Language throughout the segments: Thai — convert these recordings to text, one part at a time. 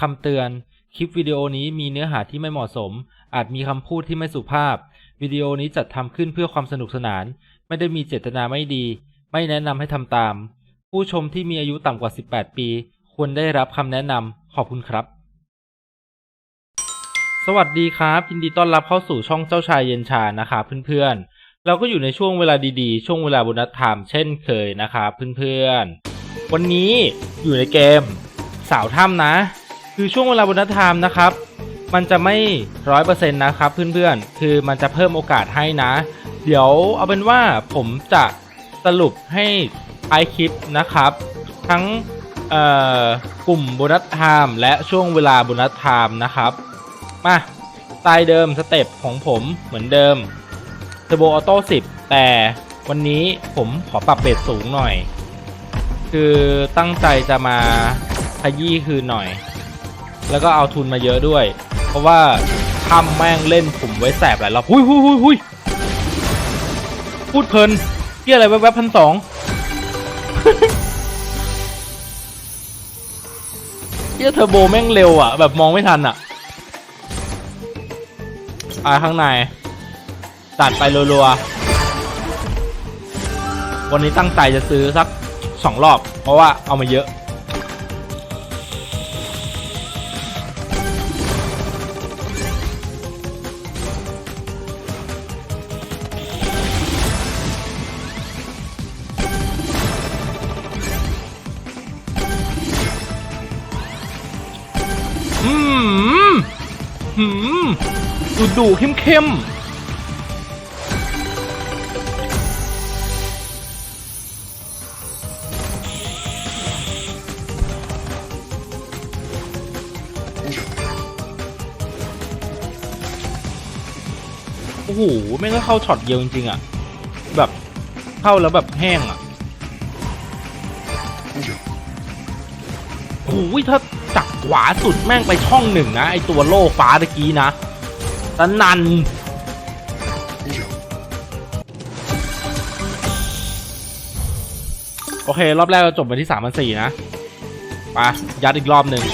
คำเตือน คลิปวิดีโอนี้มีเนื้อหาที่ไม่เหมาะสม อาจมีคำพูดที่ไม่สุภาพ วิดีโอนี้จัดทำขึ้นเพื่อความสนุกสนาน ไม่ได้มีเจตนาไม่ดี ไม่แนะนำให้ทำตาม ผู้ชมที่มีอายุต่ำกว่า 18 ปี ควรได้รับคำแนะนำขอบคุณครับ สวัสดีครับยินดีต้อนรับเข้าสู่ช่องเจ้าชายเย็นชานะครับเพื่อนๆ เราก็อยู่ในช่วงเวลาดีๆ ช่วงเวลาบนัสไทม์เช่นเคยนะครับเพื่อนๆ วันนี้อยู่ในเกมสาวถ้ำนะ คือช่วงเวลาโบนัสไทม์นะครับ มันจะไม่ร้อยเปอร์เซ็นต์นะครับเพื่อนๆ คือมันจะเพิ่มโอกาสให้นะ เดี๋ยวเอาเป็นว่าผมจะสรุปให้ท้ายคลิปนะครับ ทั้งกลุ่มโบนัสไทม์และช่วงเวลาโบนัสไทม์นะครับ มาสไตล์เดิมสเต็ปของผมเหมือนเดิมเทอร์โบออโต้10 แต่วันนี้ผมขอปรับเบสสูงหน่อย คือตั้งใจจะมาขยี้คืนหน่อย แล้วก็เอาทุนมาเยอะด้วย เพราะว่าทำแม่งเล่นผมไว้แสบหลายรอบหุยหุยหุยหุยพูดเพลินเที่ยอะไรแวบๆพันสองเที่ยเทอร์โบแม่งเร็วอะ แบบมองไม่ทันอะ อ่าข้างในตัดไปรัวๆ วันนี้ตั้งใจจะซื้อสักสองรอบ เพราะว่าเอามาเยอะ อืมหืมดูดูเข้มเข้มโอ้โหแม่งก็เข้าช็อตเดียวจริงๆอะ แบบเข้าแล้วแบบแห้งอะ โอ้ยถ้าจากขวาสุดแม่งไปช่องหนึ่งนะ ไอตัวโล่ฟ้าตะกี้นะสนันโอเค รอบแรกเราจบไปที่สามพันสี่นะ ไป ยัดอีกรอบหนึ่ง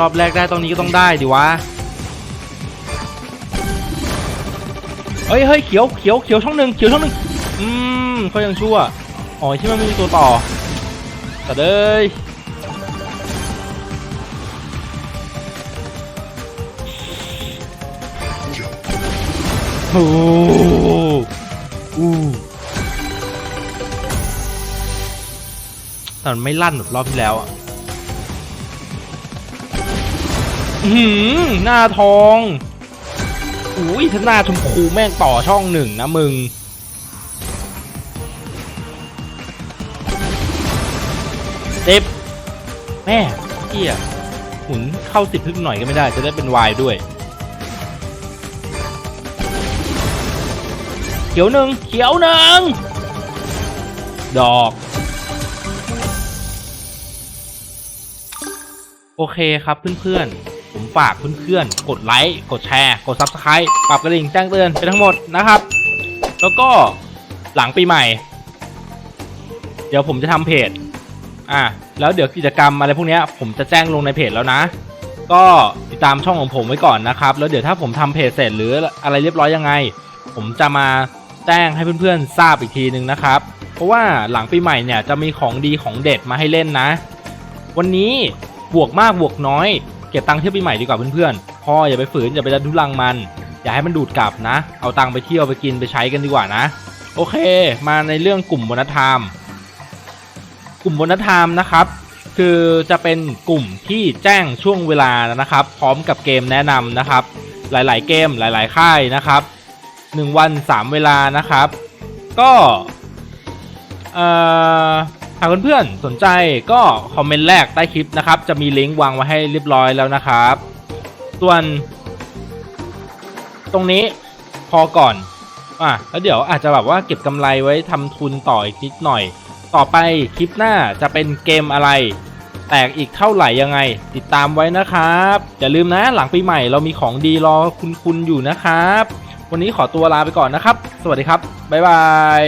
รอบแรกได้ตรงนี้ก็ต้องได้ดิวะเฮ้ยเฮ้ยเขียวเขียวเขียวช่องหนึ่งเขียวช่องหนึ่งอืมเขายังชั่วอ๋อที่มันไม่มีตัวต่อแต่เด้ยโอ้โหอู้แต่มันไม่ลั่นแบบรอบที่แล้วอะ หือหน้าทองอุ้ยถ้าหน้าชมพูแม่งต่อช่องหนึ่งนะมึงเจ็บแม่เกียหมุนเข้าสิบพึ่งหน่อยก็ไม่ได้ จะได้เป็นวายด้วย เขียวหนึ่งเขียวหนึ่งดอกโอเคครับเพื่อนๆ ฝากเพื่อนๆ กดไลค์ กดแชร์ กด Subscribe ปรับกระดิ่งแจ้งเตือนไปทั้งหมดนะครับ แล้วก็หลังปีใหม่ เดี๋ยวผมจะทำเพจ อะ แล้วเดี๋ยวกิจกรรมอะไรพวกนี้ผมจะแจ้งลงในเพจแล้วนะ ก็ติดตามช่องของผมไว้ก่อนนะครับ แล้วเดี๋ยวถ้าผมทำเพจเสร็จหรืออะไรเรียบร้อยยังไง ผมจะมาแจ้งให้เพื่อนๆ ทราบอีกทีนึงนะครับ เพราะว่าหลังปีใหม่เนี่ยจะมีของดีของเด็ดมาให้เล่นนะ วันนี้บวกมากบวกน้อย เก็บตังค์เที่ยวปีใหม่ดีกว่าเพื่อนๆพ่ออย่าไปฝืนอย่าไปดันทุลังมัน อย่าให้มันดูดกลับนะ เอาตังค์ไปเที่ยวไปกินไปใช้กันดีกว่านะ โอเค มาในเรื่องกลุ่มโบนัสไทม์กลุ่มโบนัสไทม์นะครับ คือจะเป็นกลุ่มที่แจ้งช่วงเวลานะครับ พร้อมกับเกมแนะนำนะครับ หลายๆ เกมหลาย ๆ ค่ายนะครับ 1 วัน 3 เวลานะครับ ก็เอ่อ หากเพื่อนๆสนใจก็คอมเมนต์แรกใต้คลิปนะครับ จะมีลิงก์วางไว้ให้เรียบร้อยแล้วนะครับ ส่วน ตรงนี้พอก่อนอะแล้วเดี๋ยวอาจจะแบบว่าเก็บกำไรไว้ทำทุนต่ออีกนิดหน่อย ต่อไปคลิปหน้าจะเป็นเกมอะไร แตกอีกเท่าไหร่ยังไง ติดตามไว้นะครับอย่าลืมนะหลังปีใหม่เรามีของดีรอคุณคุณอยู่นะครับ วันนี้ขอตัวลาไปก่อนนะครับ สวัสดีครับบ๊ายบาย